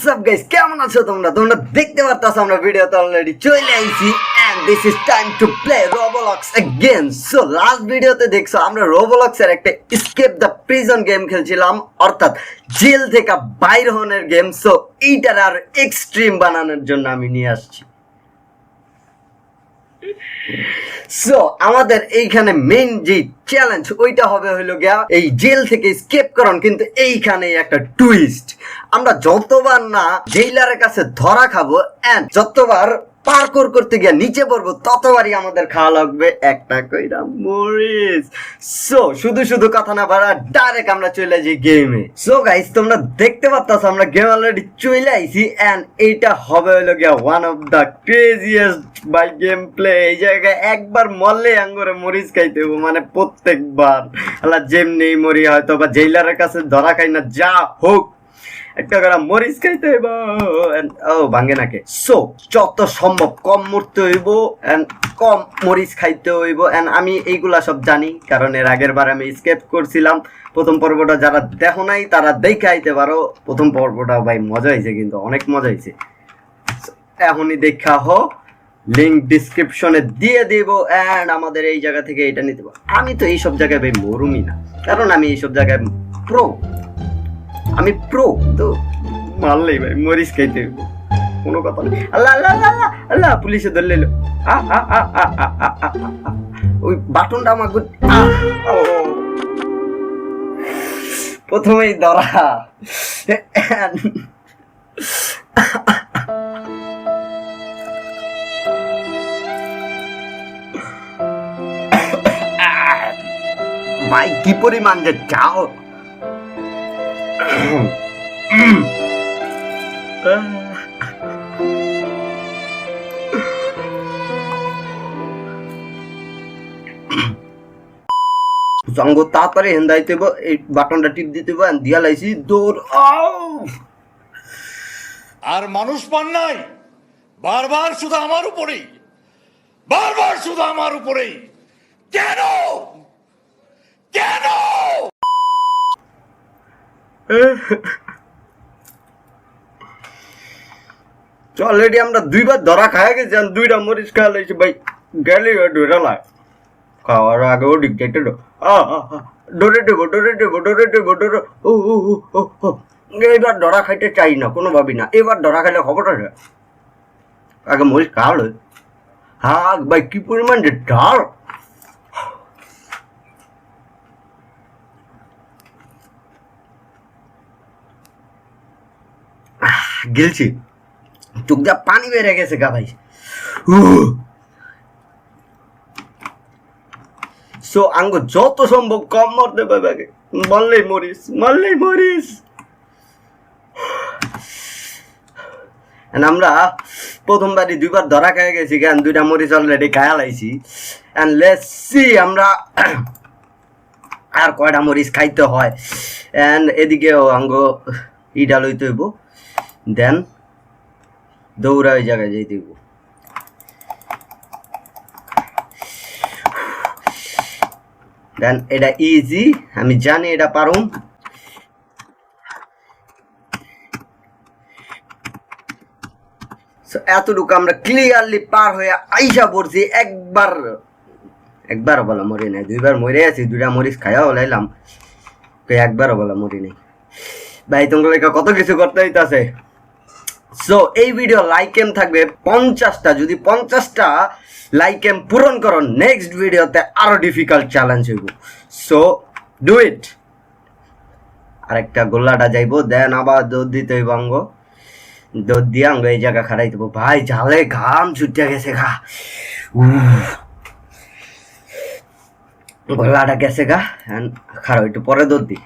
WhatsApp guys কেমন আছো তোমরা তোমরা দেখতে পারতাছো আমরা ভিডিওতে অলরেডি চলে আইছি and this is time to play Roblox again so last ভিডিওতে দেখছো আমরা রোবলক্স এর একটা এসকেপ দ্য প্রিজন গেম খেলছিলাম অর্থাৎ জেল থেকে বাইর হওয়ার গেম সো এইটার আর এক্সট্রিম বানানোর জন্য আমি নিয়ে আসছি সো আমাদের এইখানে মেইন যে চ্যালেঞ্জ ওইটা হবে হইল গিয়া এই জেল থেকে স্কেপ করন, কিন্তু এইখানে একটা টুইস্ট আমরা যতবার না জেইলারের কাছে ধরা খাব অ্যান্ড যতবার পার্কর করতে গিয়ে নিচে পড়ব, ততবারই আমাদের খাওয়া লাগবে একটা কইরা মরিস সো শুধু শুধু কথা না বাড়া ডাইরেক্ট আমরা চলে যাই গেমে সো গাইস তোমরা দেখতে পাচ্ছ আমরা গেম অলরেডি চলে আইছি এন্ড এইটা হবে হলো গিয়া one of the craziest by game play এই জায়গায় একবার মরলে আঙ্গুরে মরিচ খাইতে মানে প্রত্যেকবার। আল্লাহ, যেমনি মরি হয়তো বা জেইলারের কাছে ধরা খাই না, যা হোক। একটা মরিচ খাইতে হইব ও, ভাঙ্গে নাকে। সো যত সম্ভব কম মরতে হইব কম মরিচ খাইতে হইব এন্ড আমি এইগুলা সব জানি, কারণ এর আগের বার আমি স্কেপ করছিলাম। প্রথম পর্বটা যারা দেখো নাই, তারা দেখে আইতে পারো। প্রথম পর্বটা ভাই মজা হয়েছে কিন্তু, অনেক মজা হয়েছে এখনই দেখা হো লিঙ্ক ডিসক্রিপশনে দিয়ে দিব অ্যান্ড আমাদের এই জায়গা থেকে এটা নিতে আমি তো এইসব জায়গায় ভাই মরুমি না, কারণ আমি এইসব জায়গায় প্রো আমি প্রো তো মারলেই ভাই মরিস খাইতে কোনো কথা নেই। আল্লাহ আল্লাহ আল্লাহ আল্লাহ পুলিশে ধরলে এলো ওই বাটনটা আমার প্রথমেই ধরা। মাই কি পরিমাণ যে চাও। সঙ্গ তাড়াতাড়ি হেন্দাইতে এই বাটনটা টিপ দিতে দিয়া লাইছি, দৌড়! আর মানুষ পান নাই, বারবার শুধু আমার উপরেই, বারবার শুধু আমার উপরেই কেন অলরেডি আমরা দুইবার ধরা খায় গেছি, আর দুইটা মরিচ খাওয়া লাইছি, ভাই। গেলি ধরে লাই খাওয়ার আগে ও দিক যাইতে ডরে দেবো ডরে দেবো ডরে দেবো ডরে ও ও ও ও এইবার ধরা খাইতে চাই না কোনো ভাবি না। এবার ধরা খাইলে খবরটা আগে মরিচ খাওয়া লই। হ্যাঁ ভাই, কি পরিমাণ যে ডাল। গিলছি। চোখ যা পানি বেড়ে গেছে গা ভাই। সো আঙ্গ যত সম্ভব কম মরতে পারবে আগে। মরিস, মারলেই মরিস। আমরা প্রথমবারই দুইবার ধরা খেয়ে গেছি কেন দুইটা মরিচ অলরেডি খায়া লাইছি। অ্যান্ড লেটস সি আমরা আর কয়টা মরিচ খাইতে হয়। অ্যান্ড এদিকেও আঙ্গ ইটা লইতে হইব। দেন দৌড়া ওই জায়গায় যাইতে হইব দেন এটা ইজি আমি জানি এটা পারুম। এতটুকু আমরা ক্লিয়ারলি পার হয়ে আইসা পড়ছি, একবার একবার বলা মরি নাই, দুইবার মরে আছি, দুইটা মরিচ খাইয়া হলাইলাম তো একবারও বলা মরি নাই। ভাই, তোমার কত কিছু করতে হইতাছে? সো এই ভিডিও লাইক এম থাকবে পঞ্চাশটা। যদি পঞ্চাশটা লাইক এম পূরণ করো নেক্সট ভিডিওতে আরও ডিফিকাল্ট চ্যালেঞ্জ হইব। সো ডু ইট আরেকটা গোল্লাটা যাইবো দেন আবার দৌড় দিতে হইব অঙ্গ দৌড় দিয়ে অঙ্গ এই জায়গা খারাই দেবো। ভাই ঝালে ঘাম ছুটে গেছে উফ। গোল্লাটা গেছে গা। খারাপ একটু পরে দৌড় দি।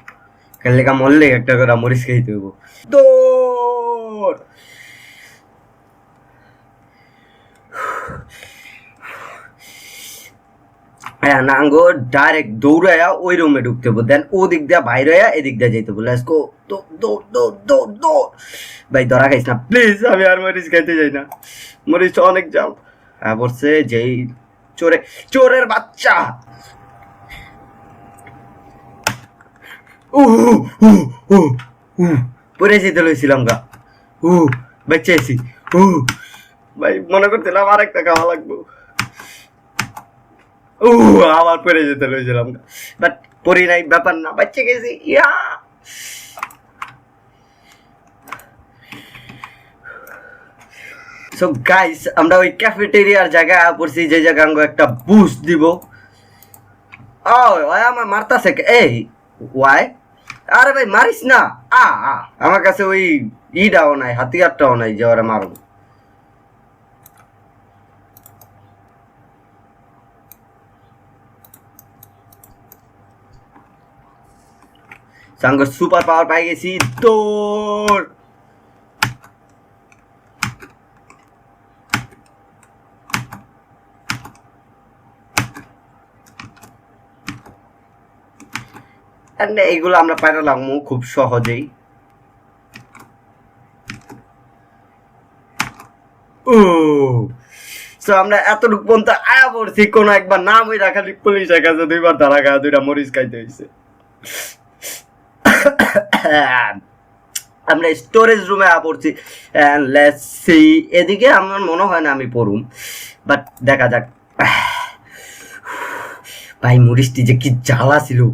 খেললে গা মরলে একটা করে মরিচ খেয়ে হইব। দৌড়! হ্যাঁ নাঙ্গো ডাইরেক্ট দৌড়ায়া ওই রুমে ঢুকতে দেন ও দিক দিয়ে বাইরে হইয়া এদিক দিয়ে যাইতে হব। লেটস দৌড় দৌড় দৌড় দৌড় ভাই, ধরা না। প্লিজ আমি আর মরিচ খাইতে যাই না। মরিচ অনেক বলছে যেই চোরে, চোরের বাচ্চা। পরে যেতে লইছিলাম গা। উ বেঁচে আছি উ ভাই, মনে করছিলাম আর একটা খাওয়া লাগবো। পরে যেতে বাট নাই, ব্যাপার না, বাচ্চা গেছি, ইয়া। সো গাইস আমরা ওই ক্যাফেটেরিয়ার জায়গায় পড়ছি, যে আমাকে একটা বুস্ট দিব। ও ওই আমার মারতাছে? এই ওয়াই আরে ভাই, মারিস না। আ আমার কাছে ওই ইটাও নাই, হাতিয়ারটাও নাই যে ওরা মারব সাঙ্গ সুপার পাওয়ার পাই গেছি তোর And এইগুলো আমরা পাইলাম খুব সহজেই। ও সো আমরা এতটুকু পর্যন্ত আয়া পড়ছি, কোনো একবার নাম ওই রাখা পুলিশের কাছে দুইবার তারা খাওয়া দুইটা মরিচ খাইতে হয়েছে আমরা স্টোরেজ রুমে আ পড়ছি সি এদিকে আমার মনে হয় না আমি পড়ুম বাট দেখা যাক। ভাই মরিচটি যে কি জ্বালা ছিল।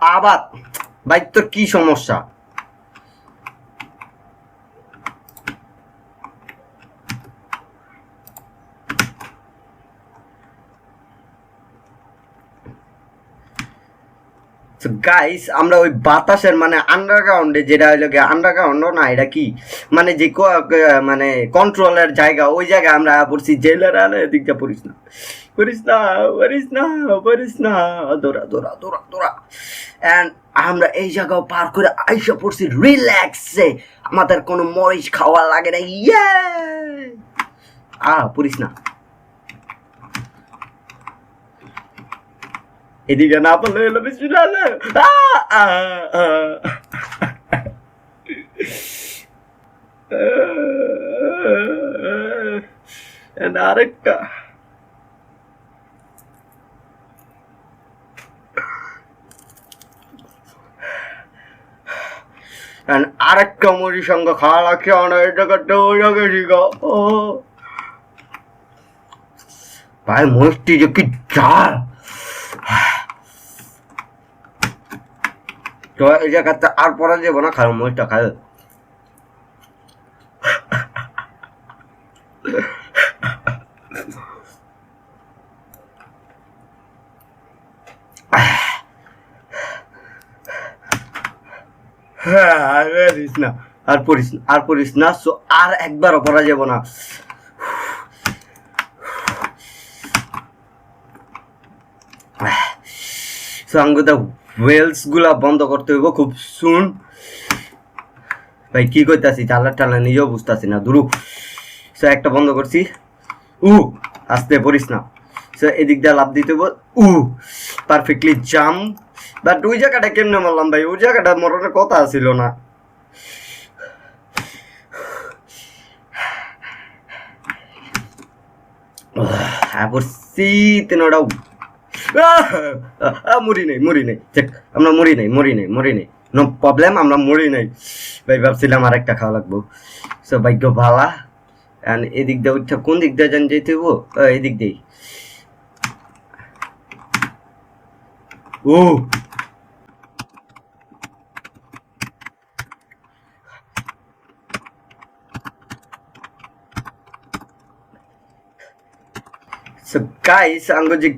আবার, ভাই, তোর কি সমস্যা? গাইস আমরা ওই বাতাসের মানে আন্ডারগ্রাউন্ডে যেটা হইল গিয়ে আন্ডারগ্রাউন্ড না, এটা কি? মানে যে মানে কন্ট্রোলের জায়গা, ওই জায়গায় আমরা পড়ছি, জেলের আলে এদিকটা পড়িস না। পড়িস না পড়িস না পড়িস না। দৌড়া দৌড়া দৌড়া দৌড়া। অ্যান্ড আমরা এই জায়গাও পার করে আইসা পড়ছি রিল্যাক্সে আমাদের কোনো মরিচ খাওয়া লাগে না ইয়ে আ পড়িস না। এদিকে না পারলে এলো বেশি লালে আরেকটা আরেকটা মুড়ির সঙ্গে খাওয়া লাগছে আমরা এই জায়গাটা ওই জায়গায় শিখা ও ভাই মরিচটি যে কি জাল তো এই জায়গাতে আর পরা যাব না খাও মরিচটা পড়িস না, আর পড়িস না, আর পড়িস না, সো আর একবারও পড়া যাব না। ওয়েলসগুলা বন্ধ করতে হইব খুব সুন ভাই, কি কইতাছি? চালার টালা নিজেও বুঝতাছি না দুরু সো একটা বন্ধ করছি। উ, আস্তে পড়িস না। সো এদিক দিয়ে লাভ দিতে হইব। উ পারফেক্টলি জাম বাট ওই জায়গাটা কেমনে মারলাম ভাই? ওই জায়গাটা মরণের কথা ছিল না। হ্যাঁ পড়ছি তিনোটাও মরি নেই মরি নেই চেক আমরা মরি নেই মরি নেই মরি নেই নো প্রবলেম আমরা মরি নাই ভাই ভাবছিলাম আর একটা খাওয়া লাগবো সো ভাগ্য ভালা and এদিক দিয়ে উঠা কোন দিক দিয়ে জান যেতে হইব আহ, এদিক দিয়েই ও সো গাইস আঙ্গ যে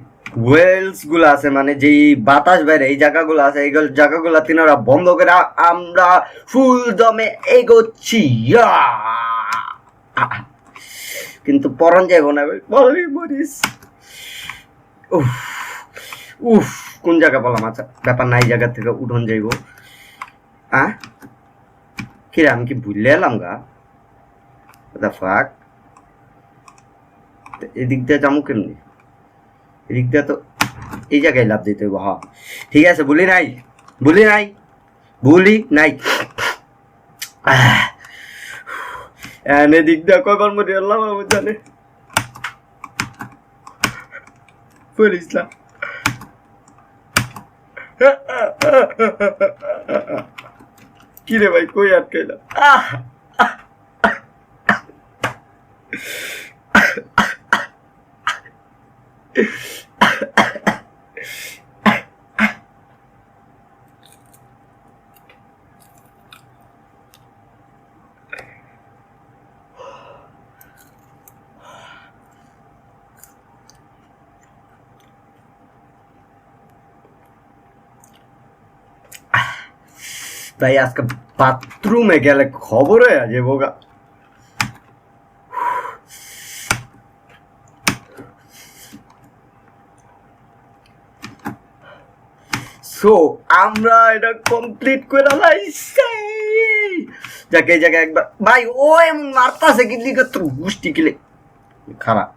ওয়েলসগুলো আছে মানে যেই বাতাস বাইরে, এই জায়গাগুলো আছে, এই জায়গাগুলো তিনারা বন্ধ করে আমরা ফুল দমে এগোচ্ছি। কিন্তু পরন যাইব না মরিস। উফ উফ, কোন জায়গা বললাম? আচ্ছা ব্যাপার নাই জায়গা থেকে উঠন যাইব। হ্যাঁ কিরে আমি কি ভুললে এলাম গা? দা ফাক এদিক দিয়ে যাব কেমনি? এদিক তো এই জায়গায় লাভ দিতে হইব হ্যাঁ। ঠিক আছে, বলি নাই বলি নাই বলি নাই। And এদিক দিয়ে কয়বার মরে আল্লাহ বাবু জানে। বলিস না। কি রে ভাই, কই আটকাইলাম তাই আজকে বাথরুমে গেলে খবর হয়ে আছে বোগা সো আমরা এটা কমপ্লিট করে লাইছি। যাকে জায়গায় একবার ভাই, ও এমন মারতাছে কি লিখে তোর গুষ্টি কিলে? খারাপ।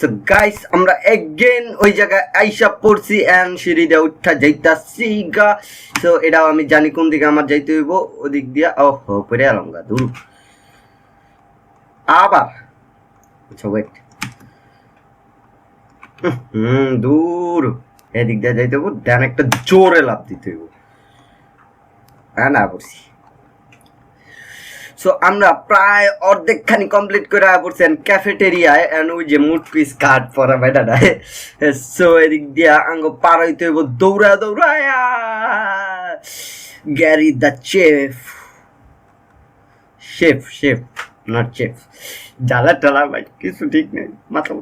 তো গাইস আমরা এগেন ওই জায়গায় আইসা পড়ছি এন্ড সিঁড়িটা উঠা যাইতাছি গা। তো এটাও আমি জানি কোন দিকে আমার যাইতে হইব। ওদিক দিয়া ও হো পরে এলাম গা, দূর। আবার আচ্ছা ওয়েট হুম, দূর। এদিক দিয়ে যাইতে হইব, দেন একটা জোরে লাভ দিতে হইব। হ্যাঁ না পড়ছি সো আমরা প্রায় অর্ধেকখানি কমপ্লিট করে পড়ছেন ক্যাফেটেরিয়ায় এন্ড ওই যে মুড পিস কার্ড পরা বেটাটায় সো এদিক দিয়া আঙ্গ পার হইতে হইব, দৌড়া দৌড়ায়া। Gary the chef chef chef not chef জ্বালা টালা ভাই, কিছু ঠিক নেই, মাথা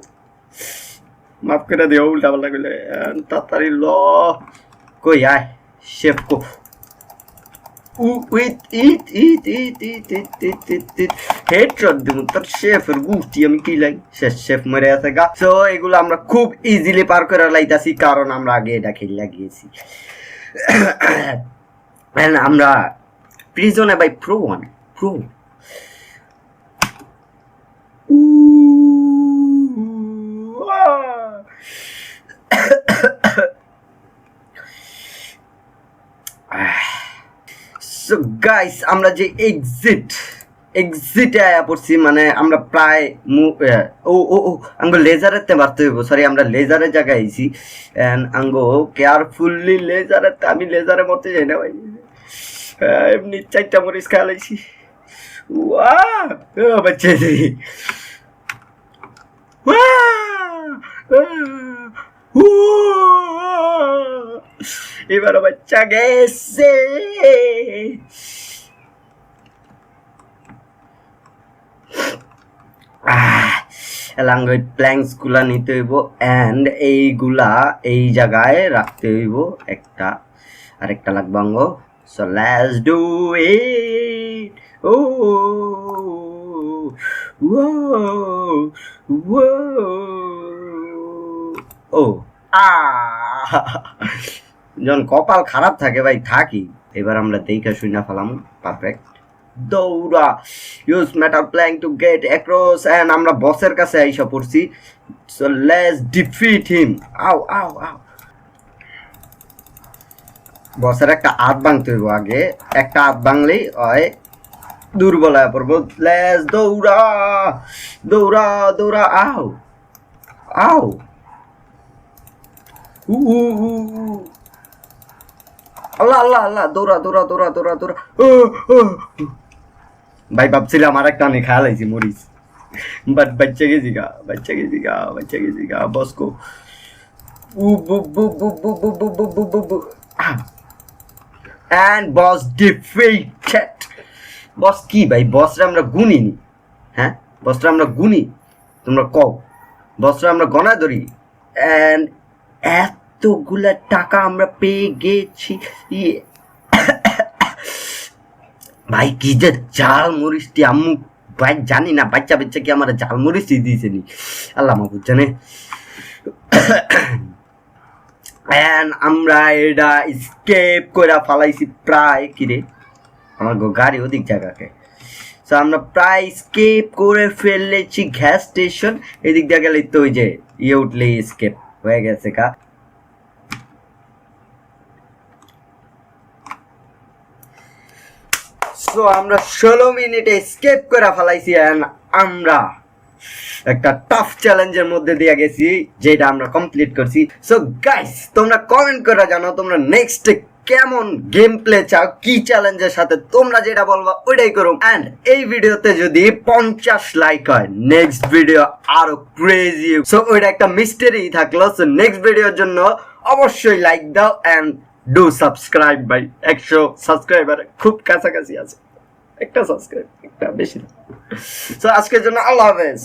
মাফ করে দিও, উল্টা পাল্টা করলে তাড়াতাড়ি ল। কই, আয়, chef co. With, it it it it it it it it headshot দিব তোর শেফের গুটি আমি কি লাই? শেষ শেফ মরে আছে গা। সো এগুলো আমরা খুব ইজিলি পার করে লাইতাছি, কারণ আমরা আগে এটা খেলে গিয়েছি। আমরা প্রিজনে by pro one pro so guys আমরা যে এক্সিট এক্সিটে আয়া পড়ছি মানে আমরা প্রায় মু- ও ও ও আঙ্গো লেজারেতে মারতে হইব সরি আমরা লেজারের জায়গায় আইছি। এন্ড আঙ্গো কেয়ারফুললি লেজারেতে, আমি লেজারে মরতে যাই না ভাই। এমনি চারটা মরিচ খেয়াল আইছি ওয়া বাচ্চা এবার বাচ্চা গেছে এলাঙ্গ প্ল্যাঙ্কসগুলা নিতে হইব অ্যান্ড এইগুলা এই জায়গায় রাখতে হইব একটা আরেকটা লাগবে অঙ্গ সো লেটস ডু ইট ও ও আ। যখন কপাল খারাপ থাকে ভাই থাকি। এবার আমরা দেখে শুনে ফেলাম পারফেক্ট দৌড়া use metal plank to get across and আমরা বসের কাছে আইসা পড়ছি। সো লেটস ডিফিট হিম আও আও আও বসের একটা হাত ভাঙতে হইব আগে। একটা হাত ভাঙলেই হয় দুর্বল হয়ে পড়ব। লেস দৌড়া দৌড়া দৌড়া আও আও। আল্লাহ আল্লাহ আল্লাহ, দৌড়া দৌড়া দৌড়া দৌড়া দৌড়া। ভাই, ভাবছিলাম আমার একটা অনেক খেয়াল আইছি মরিস বাট বাচ্চা গেছি গা বাচ্চা গেছি গা বাচ্চা গেছি গা বসকো। অ্যান্ড বস ডিফিটেড বস কি, ভাই? বসরা আমরা গুনিনি হ্যাঁ? বসরা আমরা গুনি তোমরা কও। বসরা আমরা গণা ধরি। অ্যান্ড এতগুলা টাকা আমরা পেয়ে গেছি। ইয়ে। ভাই, কি যে জাল মরিচটি আম্মু, ভাই, জানি না, বাচ্চা বাচ্চা কি আমার জাল মরিচটি দিয়েছে নি আল্লাহ মাহবুব জানে। আমরা এটা স্কেপ করে ফালাইছি প্রায় কিরে আমার গাড়ি ওদিক জায়গাকে। তো আমরা প্রায় স্কেপ করে ফেলেছি গ্যাস স্টেশন এদিক দিয়ে গেলে তো ওই যে ইয়ে উঠলেই স্কেপ হয়ে গেছে কা। সো আমরা ষোলো মিনিটে স্কেপ করে ফেলাইছি আমরা একটা টাফ চ্যালেঞ্জের মধ্যে দিয়ে গেছি, যেটা আমরা কমপ্লিট করছি। সো গাইস তোমরা কমেন্ট করে জানো, তোমরা নেক্সট কেমন গেম প্লে চাও, কি চ্যালেঞ্জের সাথে তোমরা যেটা বলবা, ওইটাই করো এন্ড এই ভিডিওতে যদি পঞ্চাশ লাইক হয় নেক্সট ভিডিও আরও ক্রেজি সো ওইটা একটা মিস্টেরি থাকল। সো নেক্সট ভিডিওর জন্য অবশ্যই লাইক দাও এন্ড ডু সাবস্ক্রাইব ভাই। একশো সাবস্ক্রাইবার খুব কাছাকাছি আছে। একটা সাবস্ক্রাইব বেশি তো আজকের জন্য আল্লাহ হাফেজ।